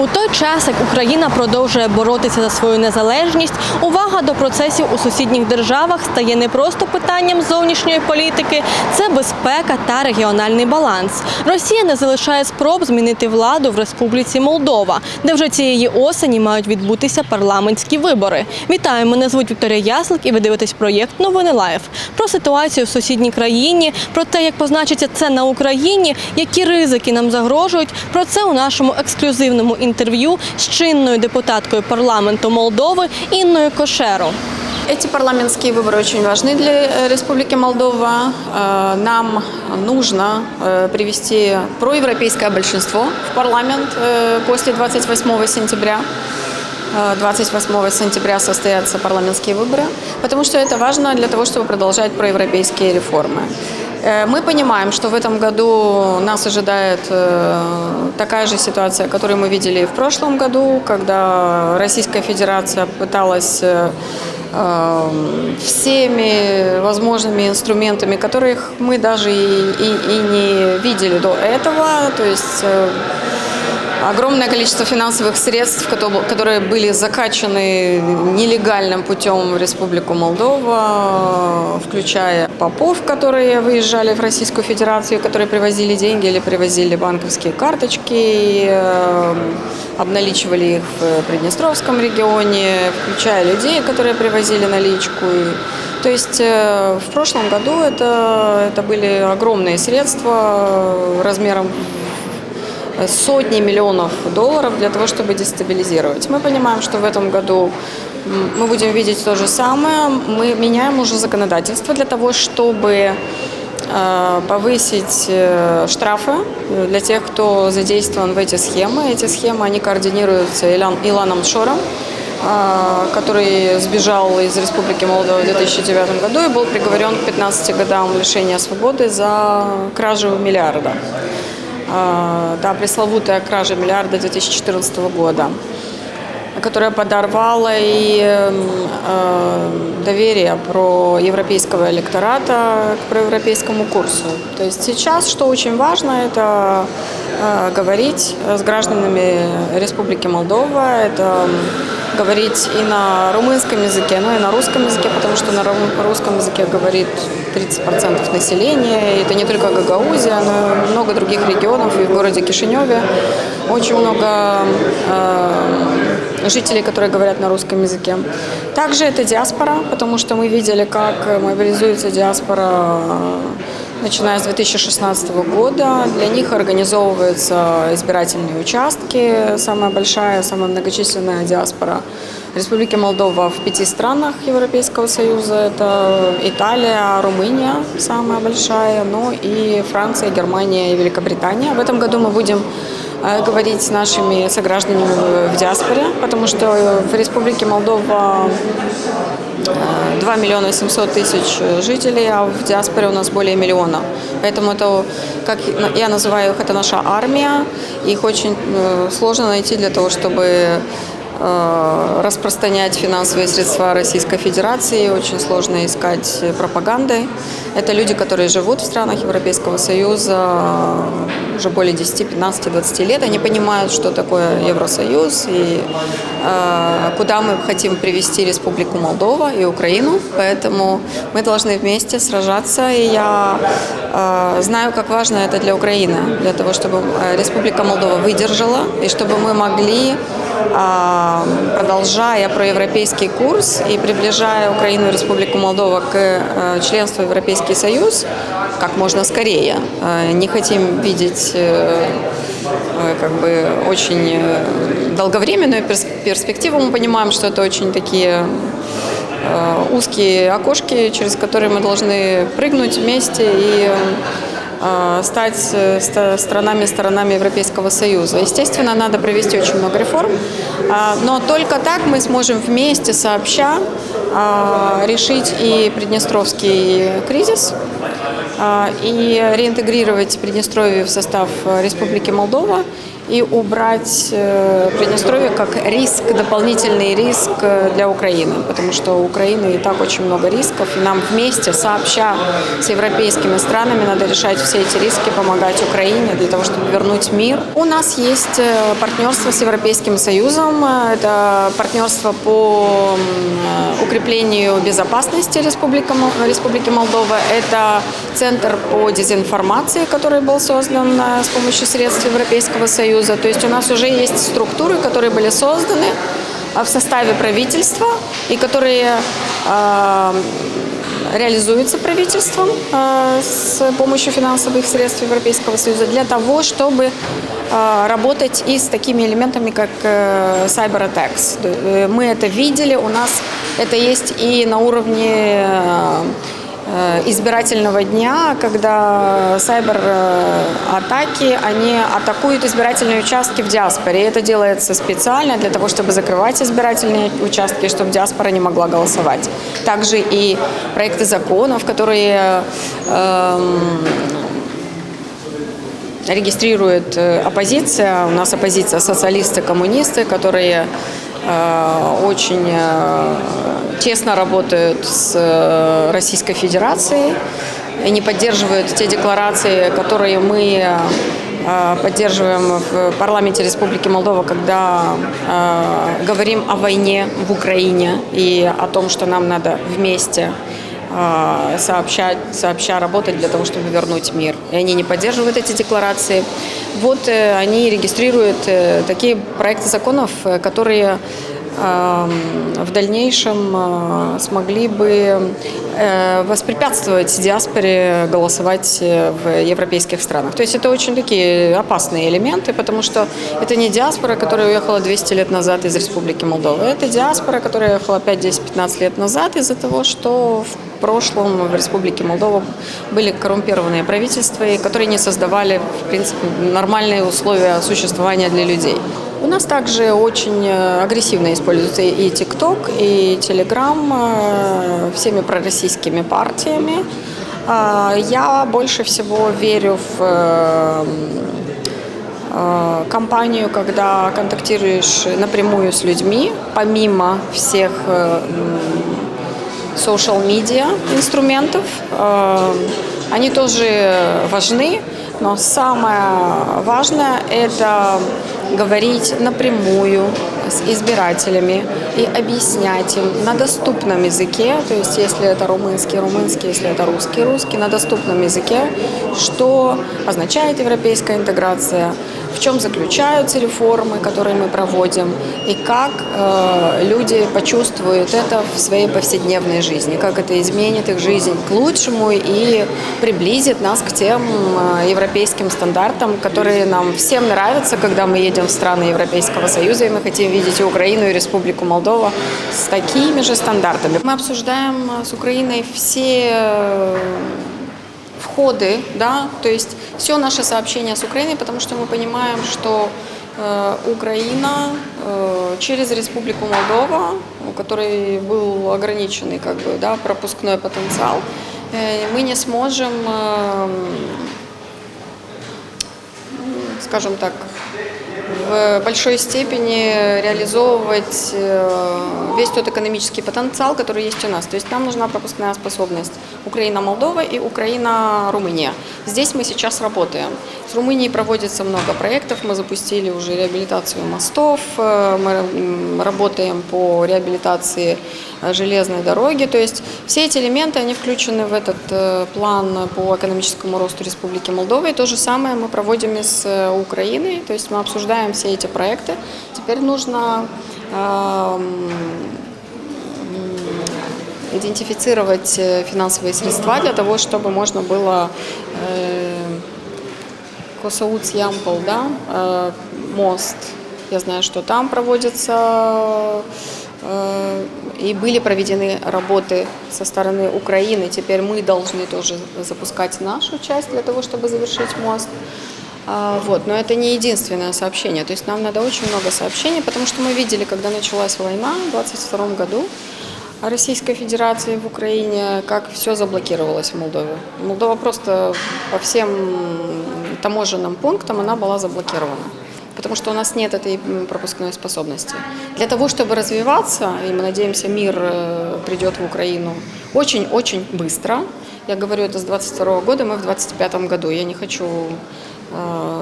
У той час, як Україна продовжує боротися за свою незалежність, увага до процесів у сусідніх державах стає не просто питанням зовнішньої політики, це безпека та регіональний баланс. Росія не залишає спроб змінити владу в Республіці Молдова, де вже цієї осені мають відбутися парламентські вибори. Вітаю, мене звуть Вікторія Яслик, і ви дивитесь проєкт Новини Лайф про ситуацію в сусідній країні, про те, як позначиться це на Україні, які ризики нам загрожують. Про це у нашому ексклюзивному інтерв'ю з чинною депутаткою парламенту Молдови Інною Кошеро. Эти парламентские выборы очень важны для э, Республики Молдова. Э, Нам нужно э, привести проевропейское большинство в парламент после 28 сентября. Э, 28 сентября состоятся парламентские выборы, потому что это важно для того, чтобы продолжать проевропейские реформы. Э, Мы понимаем, что в этом году нас ожидает э, такая же ситуация, которую мы видели в прошлом году, когда Российская Федерация пыталась э, э, всеми возможными инструментами, которых мы даже и, и- и не видели до этого, то есть э, огромное количество финансовых средств, кото- которые были закачаны нелегальным путем в Республику Молдова, включая попов, которые выезжали в Российскую Федерацию, которые привозили деньги или привозили банковские карточки, э, обналичивали их в Приднестровском регионе, включая людей, которые привозили наличку. То есть э, в прошлом году это, это были огромные средства размером сотни миллионов долларов для того, чтобы дестабилизировать. Мы понимаем, что в этом году мы будем видеть то же самое. Мы меняем уже законодательство для того, чтобы э, повысить э, штрафы для тех, кто задействован в эти схемы. Эти схемы, они координируются Илан- Иланом Шором, э, который сбежал из Республики Молдова в 2009 году и был приговорен к 15 годам лишения свободы за кражу миллиарда. А, да, пресловутая кража миллиарда 2014 года, которая подорвала и м, э, доверие про европейского электората к проевропейскому курсу. То есть сейчас, что очень важно, это э, говорить с гражданами Республики Молдова, это говорить и на румынском языке, но и на русском языке, потому что на ру- русском языке говорит 30% населения. И это не только Гагаузия, но и много других регионов. И в городе Кишиневе очень много э, жителей, которые говорят на русском языке. Также это диаспора, потому что мы видели, как мобилизуется диаспора начиная с 2016 года. Для них организовываются избирательные участки. Самая большая, самая многочисленная диаспора Республики Молдова в пяти странах Европейского Союза. Это Италия, Румыния самая большая, ну и Франция, Германия и Великобритания. В этом году мы будем говорить с нашими согражданами в диаспоре, потому что в Республике Молдова 2 миллиона 700 тысяч жителей, а в диаспоре у нас более миллиона. Поэтому это, как я называю их, это наша армия. Их очень э, сложно найти для того, чтобы э, распространять финансовые средства Российской Федерации. Очень сложно искать пропагандой. Это люди, которые живут в странах Европейского Союза э, уже более 10, 15, 20 лет. Они понимают, что такое Евросоюз и э, куда мы хотим привести Республику Молдова и Украину. Поэтому мы должны вместе сражаться. И я э, знаю, как важно это для Украины, для того, чтобы э, Республика Молдова выдержала и чтобы мы могли продолжая проевропейский курс и приближая Украину и Республику Молдова к э, членству в Европейский Союз как можно скорее. Э, Не хотим видеть э, как бы очень долговременную перс- перспективу. Мы понимаем, что это очень такие узкие окошки, через которые мы должны прыгнуть вместе и стать э, странами-сторонами Европейского Союза. Естественно, надо провести очень много реформ, а, но только так мы сможем вместе, сообща, а, решить и Приднестровский кризис, а, и реинтегрировать Приднестровье в состав э, Республики Молдова, и убрать э, Приднестровье как риск, дополнительный риск э, для Украины, потому что у Украины и так очень много рисков, и нам вместе, сообща с европейскими странами, надо решать все эти риски, помогать Украине для того, чтобы вернуть мир. У нас есть э, партнерство с Европейским Союзом, это партнерство по укреплению безопасности Республики, Мол- Республики Молдова, это центр по дезинформации, который был создан с помощью средств Европейского Союза. То есть у нас уже есть структуры, которые были созданы э, в составе правительства и которые э, реализуется правительством э, с помощью финансовых средств Европейского Союза для того, чтобы работать и с такими элементами, как э, cyber attacks. Э, Мы это видели, у нас это есть и на уровне э, избирательного дня, когда сайбер-атаки, они атакуют избирательные участки в диаспоре. И это делается специально для того, чтобы закрывать избирательные участки, чтобы диаспора не могла голосовать. Также и проекты законов, которые эм, регистрирует э, оппозиция. У нас оппозиция социалисты, коммунисты, которые э, очень э, тесно работают с э, Российской Федерацией. И не поддерживают те декларации, которые мы э, поддерживаем в парламенте Республики Молдова, когда э, говорим о войне в Украине и о том, что нам надо вместе э, сообщать, сообща работать для того, чтобы вернуть мир. И они не поддерживают эти декларации. Вот э, они регистрируют э, такие проекты законов, э, которые в дальнейшем э, смогли бы воспрепятствовать диаспоре голосовать в европейских странах. То есть это очень такие опасные элементы, потому что это не диаспора, которая уехала 200 лет назад из Республики Молдова. Это диаспора, которая уехала 5, 10, 15 лет назад из-за того, что в прошлом в Республике Молдова были коррумпированные правительства, которые не создавали, в принципе, нормальные условия существования для людей. У нас также очень э, агрессивно используется и ТикТок, и Телеграм э, всеми пророссийскими партиями. А, Я больше всего верю в э, компанию, когда контактируешь напрямую с людьми, помимо всех social media инструментов. Э, Они тоже важны, но самое важное – это говорить напрямую с избирателями и объяснять им на доступном языке, то есть если это румынский, румынский, если это русский, русский, на доступном языке, что означает европейская интеграция, в чем заключаются реформы, которые мы проводим, и как э, люди почувствуют это в своей повседневной жизни, как это изменит их жизнь к лучшему и приблизит нас к тем э, европейским стандартам, которые нам всем нравятся, когда мы едем в страны Европейского Союза, и мы хотим видеть и Украину, и Республику Молдова с такими же стандартами. Мы обсуждаем э, с Украиной все э, входы, да, то есть все наше сообщение с Украиной, потому что мы понимаем, что э, Украина э, через Республику Молдова, у которой был ограниченный как бы, да, пропускной потенциал, э, мы не сможем, э, скажем так, в большой степени реализовывать э, весь тот экономический потенциал, который есть у нас. То есть нам нужна пропускная способность Украина-Молдова и Украина-Румыния. Здесь мы сейчас работаем. С Румынией проводится много проектов. Мы запустили уже реабилитацию мостов, э, мы работаем по реабилитации э, железной дороги. То есть все эти элементы, они включены в этот план по экономическому росту Республики Молдова. И то же самое мы проводим и с Украиной. То есть мы обсуждаем все эти проекты. Теперь нужно эм, идентифицировать э, финансовые средства для того, чтобы можно было э, Косауц Ямпол, да, э, мост. Я знаю, что там проводится э, и были проведены работы со стороны Украины. Теперь мы должны тоже запускать нашу часть для того, чтобы завершить мост. А, Вот, но это не единственное сообщение. То есть нам надо очень много сообщений, потому что мы видели, когда началась война в 22 году, Российской Федерации в Украине, как все заблокировалось в Молдове. Молдова просто по всем таможенным пунктам она была заблокирована. потому что у нас нет этой пропускной способности. Для того, чтобы развиваться, и мы надеемся, мир э, придет в Украину очень-очень быстро. Я говорю это с 22 года, мы в 25 году. Я не хочу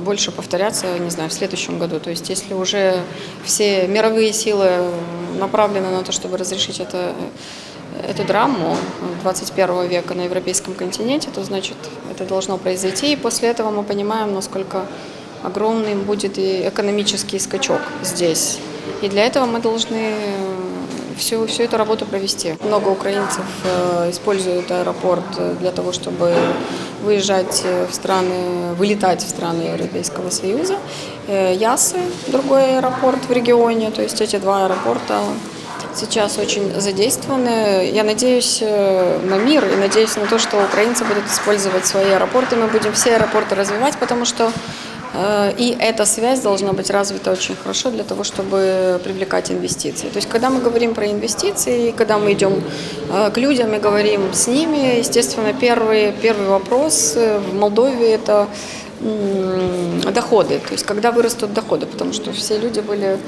больше повторяться, не знаю, в следующем году. То есть если уже все мировые силы направлены на то, чтобы разрешить это, эту драму 21 века на европейском континенте, то значит это должно произойти. И после этого мы понимаем, насколько огромным будет и экономический скачок здесь. И для этого мы должны всю, всю эту работу провести. Много украинцев э, используют аэропорт э, для того, чтобы выезжать э, в страны, вылетать в страны Европейского Союза. Ясы, другой аэропорт в регионе, то есть эти два аэропорта сейчас очень задействованы. Я надеюсь на мир и надеюсь на то, что украинцы будут использовать свои аэропорты. Мы будем все аэропорты развивать, потому что и эта связь должна быть развита очень хорошо для того, чтобы привлекать инвестиции. То есть, когда мы говорим про инвестиции, когда мы идем э, к людям и говорим с ними, естественно, первый, первый вопрос э, в Молдове – это доходы. То есть, когда вырастут доходы, потому что все люди были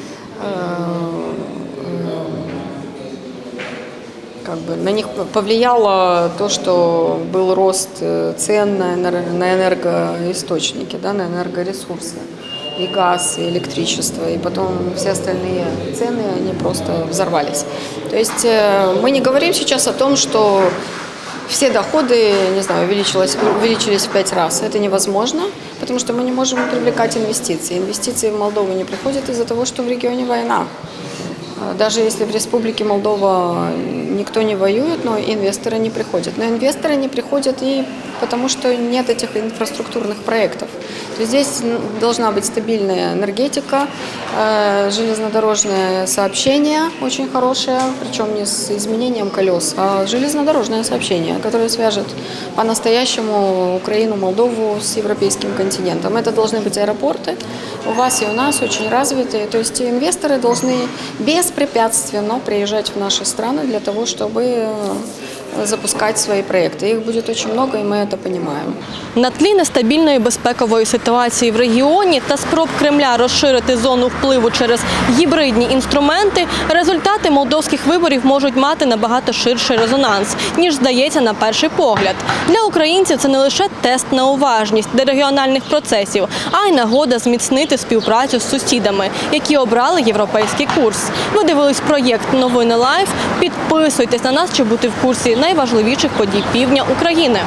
как бы на них повлияло то, что был рост э, цен на энер- на энергоисточники, да, на энергоресурсы, и газ, и электричество, и потом все остальные цены, они просто взорвались. То есть э, мы не говорим сейчас о том, что все доходы, не знаю, увеличилось, увеличились в пять раз. Это невозможно, потому что мы не можем привлекать инвестиции. Инвестиции в Молдову не приходят из-за того, что в регионе война. Даже если в Республике Молдова никто не воюет, но инвесторы не приходят. Но инвесторы не приходят и потому, что нет этих инфраструктурных проектов. То есть здесь должна быть стабильная энергетика, э, железнодорожное сообщение очень хорошее, причем не с изменением колес, а железнодорожное сообщение, которое свяжет по-настоящему Украину, Молдову с европейским континентом. Это должны быть аэропорты, у вас и у нас очень развитые. То есть инвесторы должны беспрепятственно приезжать в наши страны для того, чтобы запускать свои проекты. Их будет очень много, и мы это понимаем. На тлі нестабільної безпекової ситуації в регіоні та спроб Кремля розширити зону впливу через гібридні інструменти, результати молдовських виборів можуть мати набагато ширший резонанс, ніж здається на перший погляд. Для українців це не лише тест на уважність до регіональних процесів, а й нагода зміцнити співпрацю з сусідами, які обрали європейський курс. Ви дивились проєкт Новини Лайф. Підписуйтесь на нас, щоб бути в курсі найважливіших подій півдня України.